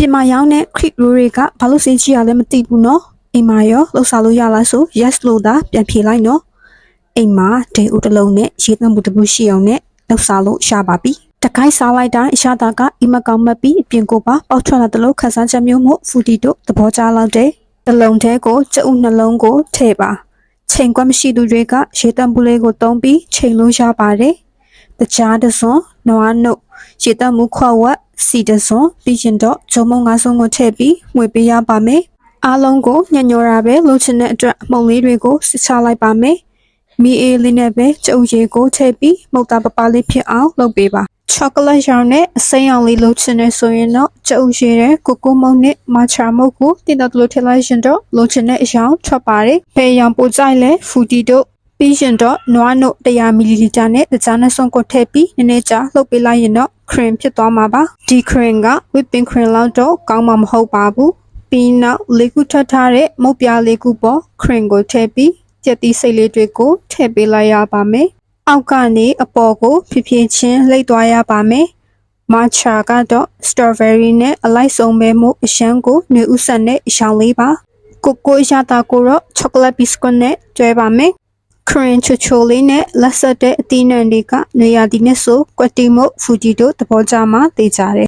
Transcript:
ပြင်မာရောင်းတဲ့ခရစ်ရိုးတွေကဘာလို့စေးကြည့်ရလဲမသိဘူးနော်အိမ်မာရောလှုပ်ရှားလို့ရလားဆို yes လို့သာပြန်ဖြေလိုက်နော်အိမ်မာဒိန်ဦးတစ်လုံးနဲ့ရေသန့်မှုတစ်ပုရှိအောင်နဲ့လှုပ်ရှားလို့ရှာပါပြီတကိုင်းစားလိုက်တိုင်းအရှာတာကအီမကောင်မက်ပြီးအပြင်ကိုပါပေါက်ထွက်လာတဲ့လို့ခန်းစားချက်မျိုးမို့ဖူတီတို့သဘောကျလောက်တဲ့တစ်လုံးထဲကိုကျုပ်နှလုံးကိုထည့်ပါချိန်ကွက်မရှိသူတွေကရေသန့်မှုလေးကိုတုံးပြီးချိန်လို့ရပါတယ်တကြားတစ်စွန်နွားနုတ်ရေတက်မှုခွက်ဝက် စီတစ်စွန်ပြီးရင်တော့ဂျုံမုံငါးစွန်ကိုထည့်ပြီးငွေပေးရပါမယ်အားလုံးကိုညညောတာပဲလိုချင်တဲ့အတွက်မှုံလေးတွေကိုစစ်ချလိုက်ပါမယ်မီအေးလေးနဲ့ပဲကျုပ်ရေကိုထည့်ပြီးမုတ်တာပပလေးဖြစ်အောင်လုပ်ပေးပါချောကလက်ရောင်နဲ့အစိမ်းအောင်လေးလိုချင်နေဆိုရင်တော့ကျုပ်ရေတဲ့ကိုကိုမုံနဲ့မာချာမုတ်ကိုတင်တော့လို့ထည့်လိုက်ရင်တော့လိုချင်တဲ့အရောင်ထွက်ပါတယ်ဘယ်အရောင်ပိုကြိုက်လဲဖူတီတို့ ပြီးရင်တော့နွားနုတ်100မီလီလီတာနဲ့တကြားနဲ့စွန်ကိုထည့်ပြီးနည်းနည်းကြာလှုပ်ပေးလိုက်ရင်တော့ cream ဖြစ်သွားမှာပါဒီ cream က whipping cream လောက်တော့ကောင်းမှာမဟုတ်ပါဘူးပြီးနောက်လေးခုထပ်ထားတဲ့မုတ်ပြားလေးခုပေါ် cream ကိုထည့်ပြီးကြက်သီးစိတ်လေးတွေကိုထည့်ပေးလိုက်ရပါမယ်အောက်ကနေအပေါ်ကိုဖြည်းဖြည်းချင်းလှိမ့်သွားရပါမယ်မာချာကတော့ strawberry နဲ့အလိုက်ဆုံးပဲမှုအရှမ်းကိုနှွေဥဆက်နဲ့အရှောင်းလေးပါကိုကိုရတာကိုတော့ chocolate biscuit နဲ့ကျွဲပါမယ် ခရင်ချိုချိုလေးနဲ့လက်ဆက်တဲ့အသီးနှံတွေကနေရာဒီနဲ့ဆိုကွက်တီမို့ဖူဂျီတို့သဘောကျမှသိကြတယ်